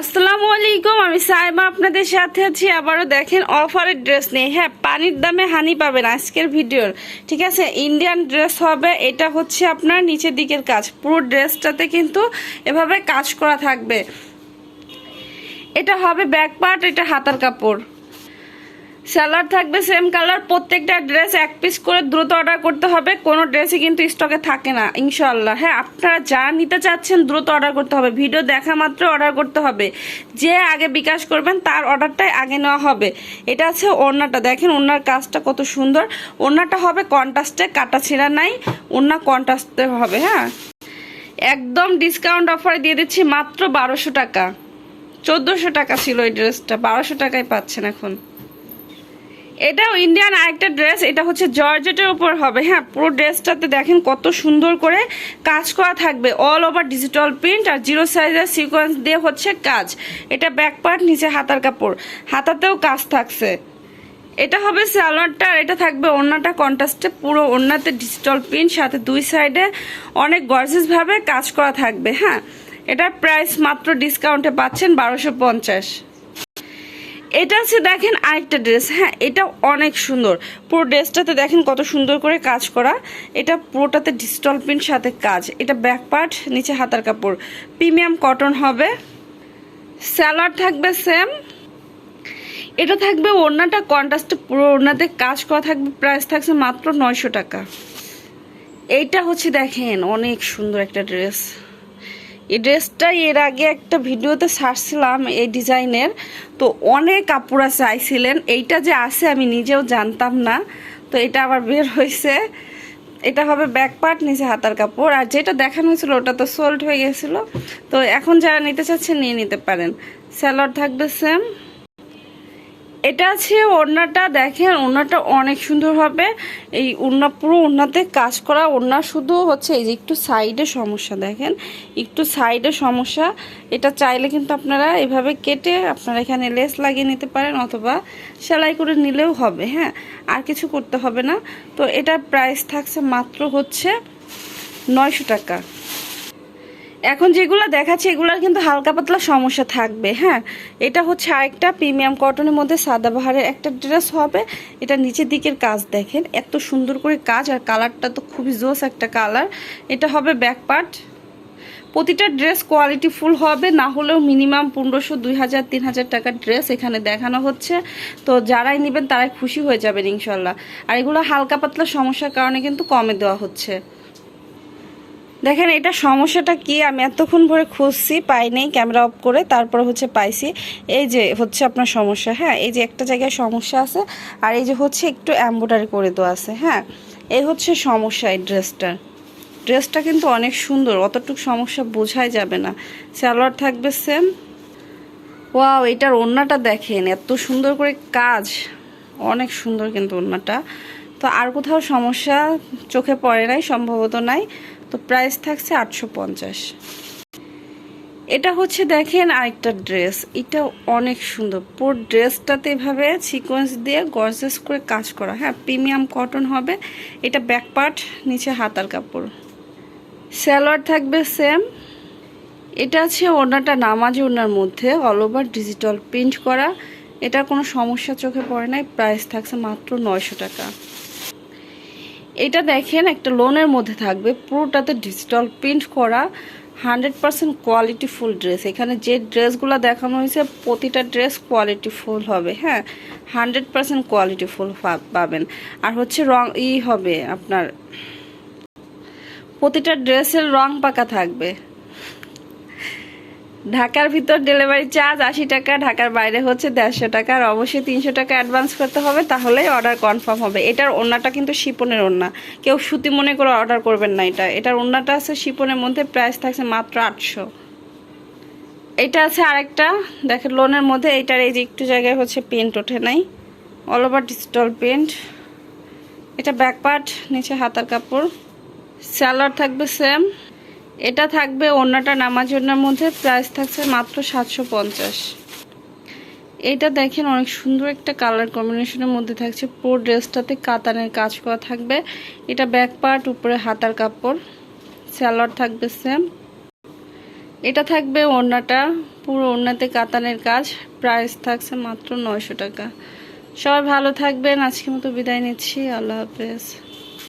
আসসালামু আলাইকুম, আমি সাইমা আপনাদের সাথে আছি। আবারও দেখেন অফারের ড্রেস নেই হ্যাঁ পানির দামে হানি পাবেন আজকের ভিডিওর। ঠিক আছে ইন্ডিয়ান ড্রেস হবে, এটা হচ্ছে আপনার নিচের দিকের কাজ। পুরো ড্রেসটাতে কিন্তু এভাবে কাজ করা থাকবে। এটা হবে ব্যাক পার্ট, এটা হাতার কাপড়। স্যালাড থাকবে সেম কালার প্রত্যেকটা ড্রেস এক পিস করে দ্রুত অর্ডার করতে হবে। কোনো ড্রেসই কিন্তু স্টকে থাকে না ইনশাল্লাহ হ্যাঁ আপনারা যা নিতে চাচ্ছেন, দ্রুত অর্ডার করতে হবে। ভিডিও দেখা মাত্র অর্ডার করতে হবে। যে আগে বিকাশ করবেন, তার অর্ডারটাই আগে নেওয়া হবে। এটা আছে ওড়নাটা। দেখেন ওড়নার কাজটা কত সুন্দর। ওড়নাটা হবে কন্ট্রাস্টে কাটা ছেঁড়া নাই, ওড়না কন্ট্রাস্টে হবে হ্যাঁ? একদম ডিসকাউন্ট অফার দিয়ে দিচ্ছি মাত্র বারোশো টাকা। চোদ্দোশো টাকা ছিল এই ড্রেসটা বারোশো টাকায় পাচ্ছেন এখন। এটাও ইন্ডিয়ান আরেকটা ড্রেস এটা হচ্ছে জর্জেটের উপর হবে। হ্যাঁ পুরো ড্রেসটাতে দেখেন কত সুন্দর করে কাজ করা থাকবে। অল ওভার ডিজিটাল প্রিন্ট আর জিরো সাইজের সিকোয়েন্স দিয়ে হচ্ছে কাজ। এটা ব্যাক পার্ট নিচে হাতার কাপড়। হাতাতেও কাজ থাকছে। এটা হবে সালোয়ারটা আর এটা থাকবে ওড়নাটা। কন্ট্রাস্টে পুরো ওড়নাতে ডিজিটাল প্রিন্ট সাথে দুই সাইডে অনেক গর্জেস ভাবে কাজ করা থাকবে। হ্যাঁ এটার প্রাইস মাত্র ডিসকাউন্টে পাচ্ছেন বারোশো পঞ্চাশ। এটা আছে দেখেন আরেকটা ড্রেস হ্যাঁ এটা অনেক সুন্দর। পুরো ড্রেসটাতে দেখেন কত সুন্দর করে কাজ করা। এটা পুরোটাতে ডিজিটাল প্রিন্ট সাথে কাজ। এটা ব্যাক পার্ট নিচে হাতার কাপড়। প্রিমিয়াম কটন হবে। স্যালাড থাকবে সেম এটা থাকবে ওড়নাটা কন্ট্রাস্টে পুরো ওড়নাতে কাজ করা থাকবে। প্রাইস থাকছে মাত্র নয়শো টাকা। এইটা হচ্ছে দেখেন অনেক সুন্দর একটা ড্রেস এই ড্রেসটাই এর আগে একটা ভিডিওতে সারছিলাম এই ডিজাইনের। তো অনেক আপুরা চাইছিলেন এইটা যে আছে আমি নিজেও জানতাম না। তো এটা আবার বের হয়েছে এটা হবে ব্যাক পার্ট, নিচে হাতার কাপড়। আর যেটা দেখানো হয়েছিল, ওটা তো সোল্ড হয়ে গেছিল। তো এখন যারা নিতে চাচ্ছেন, নিয়ে নিতে পারেন। স্যালাড থাকবে সেম এটা আছে ওড়নাটা দেখেন, ওড়নাটা অনেক সুন্দর হবে। এই ওড়না, পুরো ওড়নাতে কাজ করা ওড়না শুধু হচ্ছে এই যে একটু সাইডে সমস্যা দেখেন, একটু সাইডে সমস্যা। এটা চাইলে কিন্তু আপনারা এভাবে কেটে আপনারা এখানে লেস লাগিয়ে নিতে পারেন অথবা সেলাই করে নিলেও হবে হ্যাঁ? আর কিছু করতে হবে না। তো এটার প্রাইস থাকছে মাত্র হচ্ছে নয়শো টাকা। এখন যেগুলো দেখাচ্ছি, এগুলোর কিন্তু হালকা পাতলা সমস্যা থাকবে হ্যাঁ? এটা হচ্ছে আরেকটা প্রিমিয়াম কটনের মধ্যে সাদাবাহারের একটা ড্রেস হবে। এটা নিচের দিকের কাজ দেখেন, এত সুন্দর করে কাজ, আর কালারটা তো খুবই জোস একটা কালার। এটা হবে ব্যাক পার্ট। প্রতিটা ড্রেস কোয়ালিটি ফুল হবে, না হলেও মিনিমাম পনেরোশো, দুই হাজার, তিন হাজার টাকার ড্রেস এখানে দেখানো হচ্ছে। তো যারাই নেবেন তারাই খুশি হয়ে যাবেন, ইনশাল্লাহ। আর এগুলো হালকা পাতলা সমস্যার কারণে কিন্তু কমে দেওয়া হচ্ছে। দেখেন, এটা সমস্যাটা কি? আমি এতক্ষণ ভরে খুঁজছি, পাই নেই, ক্যামেরা অফ করে তারপর হচ্ছে পাইছি। এই যে হচ্ছে আপনার সমস্যা হ্যাঁ? এই যে একটা জায়গায় সমস্যা আছে, আর এই যে হচ্ছে একটু এম্ব্রয়ডারি করে দেওয়া আছে হ্যাঁ? এই হচ্ছে সমস্যা এই ড্রেসটার। ড্রেসটা কিন্তু অনেক সুন্দর, অতটুকু সমস্যা বোঝাই যাবে না। স্যালোয়ার থাকবে সেম ওয়াও, এটার ওড়নাটা দেখেন, এত সুন্দর করে কাজ। অনেক সুন্দর কিন্তু ওড়নাটা। তো আর কোথাও সমস্যা চোখে পড়ে নাই, সম্ভবত নাই। তো প্রাইস থাকছে আটশো পঞ্চাশ। এটা হচ্ছে দেখেন আরেকটা ড্রেস এটা অনেক সুন্দর। পুরো ড্রেসটাতে এভাবে সিকোয়েন্স দিয়ে গর্জেস করে কাজ করা। হ্যাঁ প্রিমিয়াম কটন হবে, এটা ব্যাক পার্ট নিচে হাতার কাপড়। স্যালোয়ার থাকবে সেম এটা আছে ওনাটা নামাজি ওনার মধ্যে অল ওভার ডিজিটাল প্রিন্ট করা। এটা কোনো সমস্যা চোখে পড়ে নাই প্রাইস থাকছে মাত্র নয়শো টাকা। এটা দেখেন, একটা লোনের মধ্যে থাকবে। পুরোটাতে ডিজিটাল প্রিন্ট করা hundred percent quality full dress এখানে যে ড্রেসগুলো দেখানো হয়েছে, প্রতিটা ড্রেস কোয়ালিটি ফুল হবে হ্যাঁ? হান্ড্রেড পার্সেন্ট কোয়ালিটি ফুল পাবেন। আর হচ্ছে রং, ই হবে আপনার, প্রতিটা ড্রেসের রং পাকা থাকবে। ঢাকার ভিতর ডেলিভারি চার্জ আশি টাকা, ঢাকার বাইরে হচ্ছে দেড়শো টাকা, আর অবশ্যই তিনশো টাকা অ্যাডভান্স করতে হবে, তাহলেই অর্ডার কনফার্ম হবে। এটার ওড়নাটা কিন্তু শিপনের ওড়না। কেউ সুতি মনে করে অর্ডার করবেন না এটা। এটার ওড়নাটা আছে শিপনের মধ্যে প্রাইস থাকছে মাত্র আটশো। এটা আছে আরেকটা, দেখেন লোনের মধ্যে, এটার এই যে একটু জায়গায় হচ্ছে পেন্ট ওঠে নাই। অল ওভার ডিজিটাল পেন্ট এটা ব্যাক পার্ট নিচে হাতার কাপড়। স্যালার থাকবে সেম এটা থাকবে অন্যটা নামাজ ওনার মধ্যে প্রাইস থাকছে মাত্র সাতশো পঞ্চাশ। এইটা দেখেন অনেক সুন্দর একটা কালার কম্বিনেশনের মধ্যে থাকছে। পুরো ড্রেসটাতে কাতানের কাজ করা থাকবে। এটা ব্যাক পার্ট উপরে হাতার কাপড়। স্যালাড থাকবে সেম এটা থাকবে ওড়নাটা, পুরো ওড়নাতে কাতানের কাজ। প্রাইস থাকছে মাত্র নয়শো টাকা। সবাই ভালো থাকবেন। আজকের মতো বিদায় নিচ্ছি। আল্লাহ হাফেজ।